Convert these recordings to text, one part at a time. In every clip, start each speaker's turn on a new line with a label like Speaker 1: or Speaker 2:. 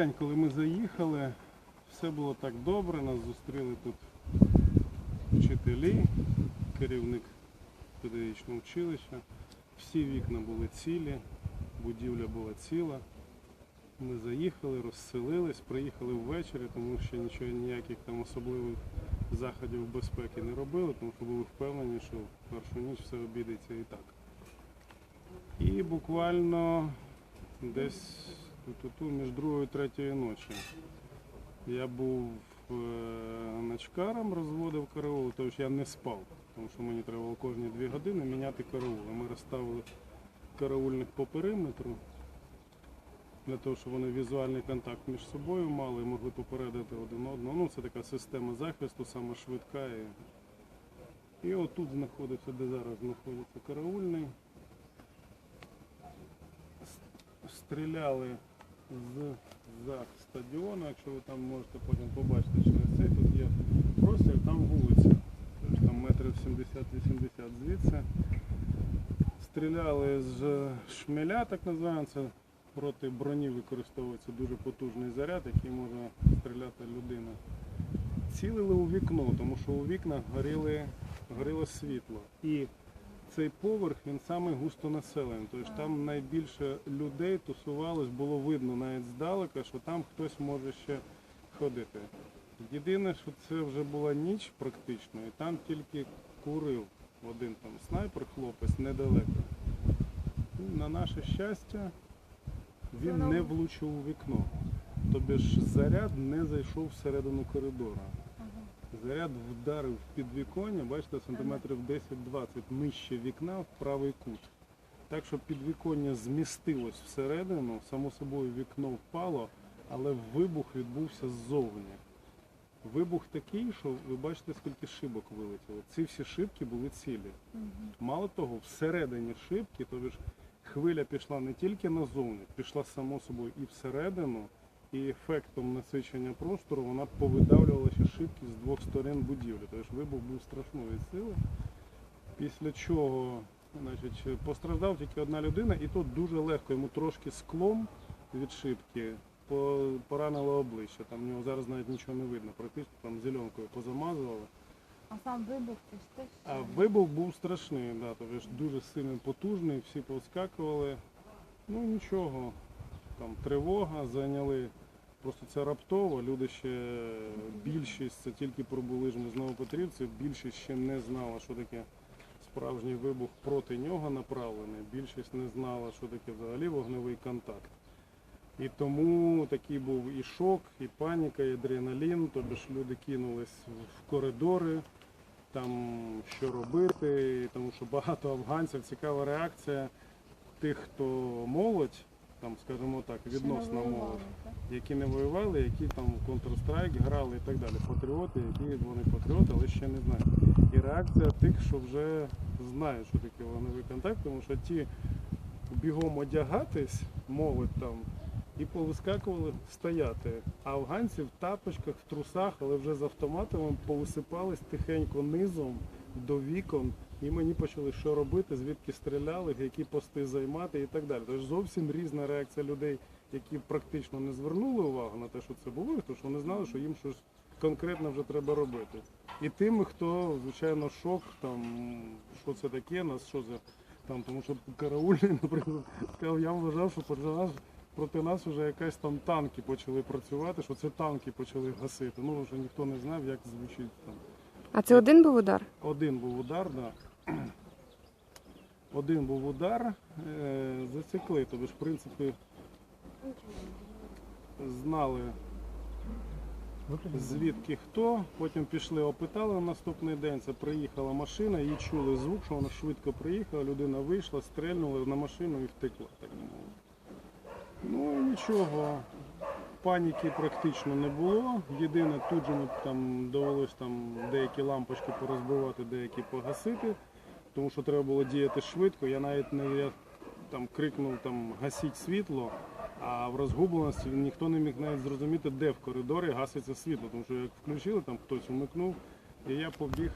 Speaker 1: день, коли ми заїхали, все було так добре, нас зустріли тут вчителі, керівник педагогічного училища. Всі вікна були цілі, будівля була ціла. Ми заїхали, розселились, приїхали ввечері, тому що нічого ніяких там особливих заходів безпеки не робили, тому що були впевнені, що в першу ніч все обійдеться і так. І буквально десь тут між другою і третьою ночі я був е, ночкаром, розводив караул, тому що я не спав, тому що мені треба було кожні дві години міняти караул. Ми розставили караульних по периметру для того, щоб вони візуальний контакт між собою мали і могли попередити один одного. Ну, це така система захисту, сама швидка. І, і отут знаходиться, де зараз знаходиться караульний. Стріляли з за стадіону, якщо ви там можете потім побачити через цей, тут є простір, там вулиця. Тобто там метрів 70-80 звідси. Стріляли з шмеля, так називаємо, це проти броні використовується дуже потужний заряд, який може стріляти людина. Цілили у вікно, тому що у горіли, горіло світло. І цей поверх він самий густонаселений. Тобто там найбільше людей тусувалось, було видно навіть здалека, що там хтось може ще ходити. Єдине, що це вже була ніч практично, і там тільки курив один там снайпер, хлопець недалеко. І на наше щастя, він не влучив у вікно. Тобі ж заряд не зайшов всередину коридора. Заряд вдарив в підвіконня, бачите, сантиметрів 10-20 нижче вікна в правий кут. Так що підвіконня змістилось всередину, само собою вікно впало, але вибух відбувся ззовні. Вибух такий, що ви бачите, скільки шибок вилетіло. Ці всі шибки були цілі. Мало того, всередині шибки, тобі ж хвиля пішла не тільки назовні, пішла само собою і всередину, і ефектом насичення простору вона повидавлювала ще шибки з двох сторон будівлі. Тобто вибух був страшної сили. Після чого значить, постраждав тільки одна людина, і тут дуже легко йому трошки склом від шибки поранило обличчя. Там в нього зараз навіть нічого не видно, практично там зеленкою позамазували.
Speaker 2: А сам вибух це ж теж.
Speaker 1: А вибух був страшний, да, тобто дуже сильно потужний, всі повскакували. Ну нічого, там тривога, зайняли. Просто це раптово, люди ще більшість, це тільки пробули ж ми знову Петрівці, більшість ще не знала, що таке справжній вибух проти нього направлений. Більшість не знала, що таке взагалі вогневий контакт. І тому такий був і шок, і паніка, і адреналін. Тобто ж люди кинулись в коридори, там що робити, тому що багато афганців, цікава реакція тих, хто молодь, там, скажімо так, відносно молодь, які не воювали, які там в Counter-Strike грали і так далі. Патріоти, які вони патріоти, але ще не знають. І реакція тих, що вже знають, що таке вогневий контакт, тому що ті бігом одягатись, молодь там, і повискакували стояти. А афганці в тапочках, в трусах, але вже з автоматами повисипались тихенько низом до вікон. І мені почали що робити, звідки стріляли, які пости займати і так далі. Тож зовсім різна реакція людей, які практично не звернули увагу на те, що це було, тому що вони знали, що їм щось конкретно вже треба робити. І тими, хто, звичайно, шок, там, що це таке, нас що це там, тому що караульний, наприклад, сказав, я вважав, що проти нас, проти нас вже якась там танки почали працювати, що це танки почали гасити. Ну, вже ніхто не знав, як звучить там.
Speaker 3: А це один був удар?
Speaker 1: Один був удар, да. Один був удар, е, засікли, тобто ж, в принципі, знали звідки хто. Потім пішли, опитали на наступний день. Це приїхала машина, її чули звук, що вона швидко приїхала, людина вийшла, стрельнула на машину і втекла, так би мовити. Ну нічого. Паніки практично не було. Єдине, тут же ми там довелось там деякі лампочки порозбивати, деякі погасити, тому що треба було діяти швидко. Я навіть не там крикнув там гасіть світло, а в розгубленості ніхто не міг навіть зрозуміти, де в коридорі гаситься світло, тому що як включили, там хтось вмикнув, і я побіг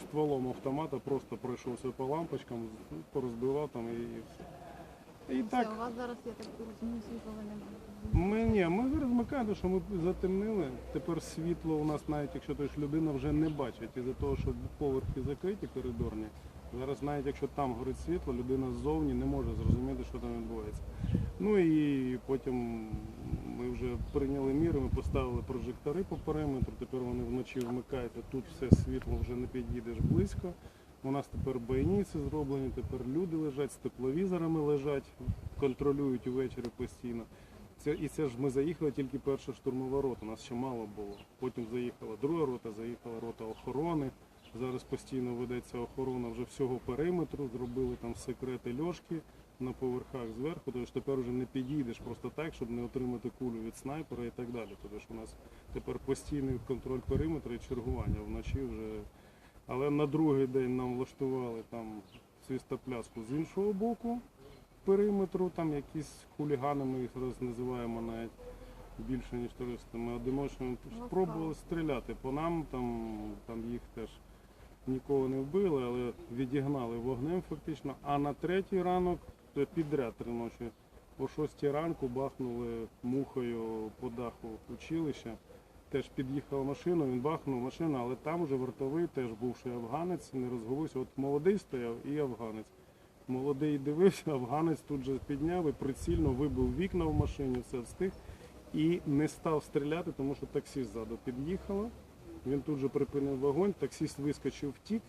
Speaker 1: стволом автомата, просто пройшовся по лампочкам, порозбивав там і все. І так,
Speaker 2: у вас зараз, я так розумію, світла немає.
Speaker 1: ми ні, ми зараз вмикаємо, що ми затемнили. Тепер світло у нас навіть якщо то ж людина вже не бачить, із-за того, що поверхи закриті коридорні. Зараз навіть якщо там горить світло, людина ззовні не може зрозуміти, що там відбувається. Ну і потім ми вже прийняли міри, ми поставили прожектори по периметру, тепер вони вночі вмикаються, тут все світло вже не під'їдеш близько. У нас тепер бойниці зроблені, тепер люди лежать, з тепловізорами лежать, контролюють увечері постійно. Це, і це ж ми заїхали тільки перша штурмова рота, нас ще мало було. Потім заїхала друга рота, заїхала рота охорони. Зараз постійно ведеться охорона вже всього периметру, зробили там секрети льошки на поверхах зверху, тож тепер вже не підійдеш просто так, щоб не отримати кулю від снайпера і так далі. Тому що у нас тепер постійний контроль периметру і чергування вночі вже. Але на другий день нам влаштували там свістопляску з іншого боку периметру, там якісь хулігани, ми їх зараз називаємо навіть більше ніж туристами. Одиночно спробували стріляти по нам, там, там їх теж нікого не вбили, але відігнали вогнем фактично. А на третій ранок, підряд три ночі, о шостій ранку бахнули мухою по даху училища. Теж під'їхала машина, він бахнув машину, але там вже вартовий теж бувший афганець, не розговився. От молодий стояв і афганець. Молодий дивився, афганець тут же підняв і прицільно вибив вікна в машині, все встиг. І не став стріляти, тому що таксі ззаду під'їхало. Він тут же припинив вогонь, таксіст вискочив втік,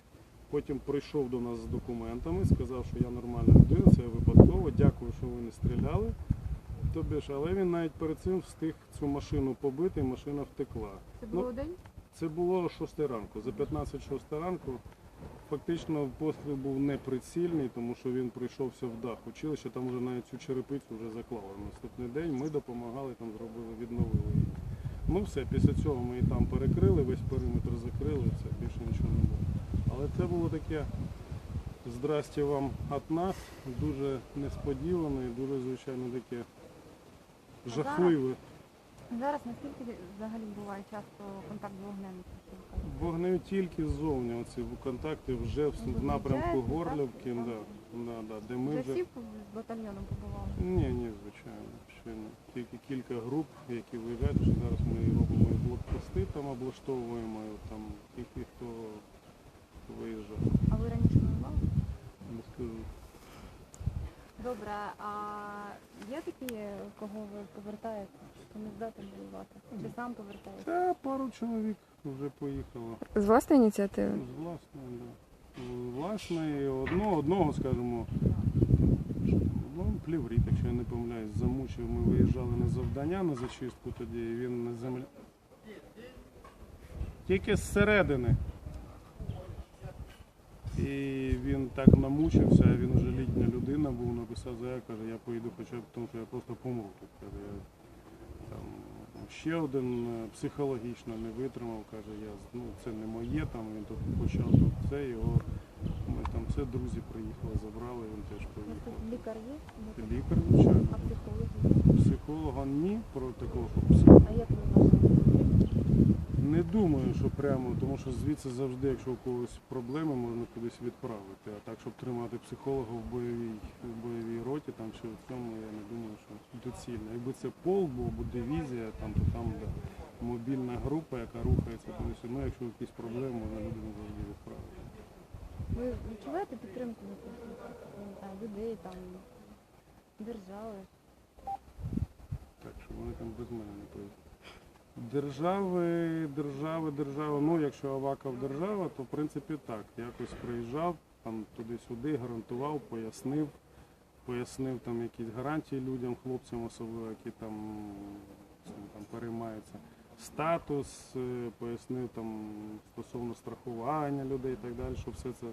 Speaker 1: потім прийшов до нас з документами, сказав, що я нормальна людина, це випадково, дякую, що ви не стріляли. Тобі ж, але він навіть перед цим встиг цю машину побити, і машина втекла.
Speaker 2: Це
Speaker 1: Ну,
Speaker 2: було день?
Speaker 1: Це було 6 ранку. За 15-6 ранку фактично постріл був неприцільний, тому що він прийшовся в дах училища, там вже навіть цю черепицю вже заклали. Наступний день ми допомагали, там зробили, відновили її. Ну все, після цього ми і там перекрили, весь периметр закрили, це більше нічого не було. Але це було таке здрасте вам від нас, дуже несподівано і дуже, звичайно, таке жахливе.
Speaker 2: Зараз наскільки взагалі буває часто контакт з вогнем?
Speaker 1: Вогнею тільки ззовні, оці контакти вже в,
Speaker 2: Ну,
Speaker 1: в напрямку Горлівки, да, да, да, де ми
Speaker 2: Вже всі з батальйоном побували?
Speaker 1: Ні, ні, звичайно, ще не. Тільки кілька груп, які виїжджають, що зараз ми робимо і блокпости, там облаштовуємо, і там тільки хто виїжджає.
Speaker 2: А ви раніше воювали?
Speaker 1: Не скажу.
Speaker 2: Добре, а є такі, кого ви повертаєте, хто не здатен воювати? Чи сам повертаєте?
Speaker 1: Та пару чоловік вже поїхало.
Speaker 3: З власної ініціативи?
Speaker 1: З власної, да. З Власної, одного, одного, скажімо, ну, плівріт, якщо я не помиляюсь, замучив. Ми виїжджали на завдання на зачистку тоді, і він на землі. Тільки зсередини. І він так намучився, він вже літня людина був, написав заяву, каже, я поїду хоча б тому, що я просто помру тут. Каже, я, там, ще один е, психологічно не витримав, каже, я ну, це не моє, там він тут почав тут це, його ми там все друзі приїхали, забрали, він теж поїхав.
Speaker 2: лікар є?
Speaker 1: Лікар, звичайно.
Speaker 2: А психолог?
Speaker 1: Психолога ні, про такого, що психолога.
Speaker 2: А як ви?
Speaker 1: Не думаю, що прямо, тому що звідси завжди, якщо у когось проблеми, можна кудись відправити. А так, щоб тримати психолога в бойовій, в бойовій роті там чи в цьому, я не думаю, що доцільно. Якби це пол був або дивізія, там то там де мобільна група, яка рухається туди сюди. Ну, якщо якісь проблеми, можна людину завжди відправити.
Speaker 2: Ви відчуваєте підтримку людей, там, держави?
Speaker 1: Так що вони там без мене не поїдуть. Держави, держави, держави. Ну, якщо Аваков держава, то в принципі так. Якось приїжджав там туди-сюди, гарантував, пояснив, пояснив там якісь гарантії людям, хлопцям особливо, які там, там переймаються. Статус, е, пояснив там стосовно страхування людей і так далі, що все це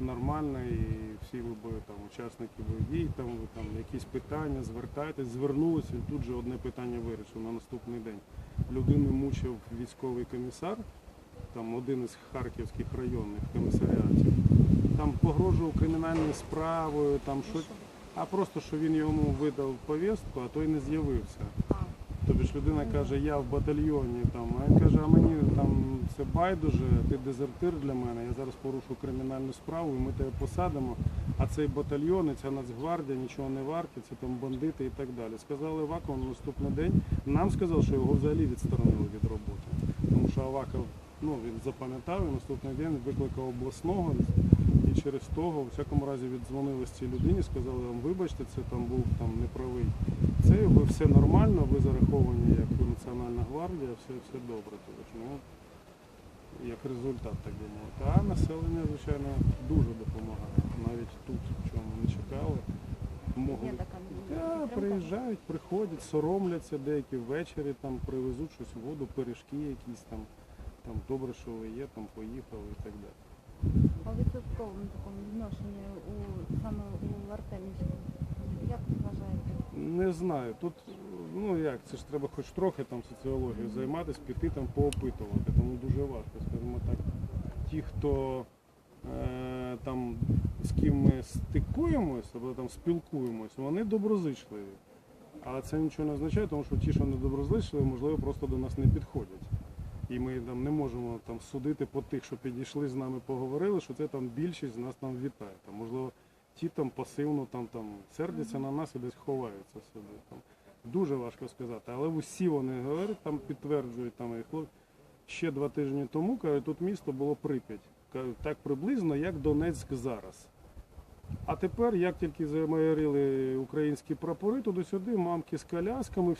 Speaker 1: нормально і всі ви там учасники бойових там ви там якісь питання, звертайтесь, звернулися, він тут же одне питання вирішив на наступний день. Людину мучив військовий комісар, там один із харківських районних комісаріатів. Там погрожував кримінальною справою, там що, а просто що він йому видав повістку, а той не з'явився. Тобі ж людина каже, я в батальйоні там, а він каже, а мені там це байдуже, ти дезертир для мене, я зараз порушу кримінальну справу і ми тебе посадимо. А цей батальйон, і ця Нацгвардія нічого не варті, це там бандити і так далі. Сказали Авакову на наступний день. Нам сказали, що його взагалі відсторонили від роботи. Тому що Аваков ну, він запам'ятав і наступний день викликав обласного. І через того, у всякому разі, віддзвонились цій людині, сказали вам, вибачте, це там був там неправий. Це ви все нормально, ви зараховані як Національна гвардія, все, все добре. Тобто, ну, як результат так би мовити. А населення, звичайно, дуже допомагає. Навіть тут, чого ми не чекали. Могли.
Speaker 2: Така
Speaker 1: Да,
Speaker 2: підтримка?
Speaker 1: приїжджають, приходять, соромляться деякі ввечері, там привезуть щось, воду, пиріжки якісь там, там добре, що ви є, там поїхали і так далі.
Speaker 2: А відсотковому такому відношенні у саме у Артемівську, як ви вважаєте?
Speaker 1: Не знаю. Тут, ну як, це ж треба хоч трохи там соціологією займатися, піти там поопитувати, тому дуже важко, скажімо так. Ті, хто е, там з ким ми стикуємось або там спілкуємось, вони доброзичливі. Але це нічого не означає, тому що ті, що не доброзичливі, можливо, просто до нас не підходять. І ми там не можемо там судити по тих, що підійшли з нами, поговорили, що це там більшість з нас там вітає. Там, можливо, ті там пасивно там, там сердяться на нас і десь ховаються собі. Там. Дуже важко сказати. Але усі вони говорять, там підтверджують там і хлопці. Ще два тижні тому, кажуть, тут місто було Прип'ять. Так приблизно, як Донецьк зараз. А тепер, як тільки замайорили українські прапори, туди-сюди мамки з колясками,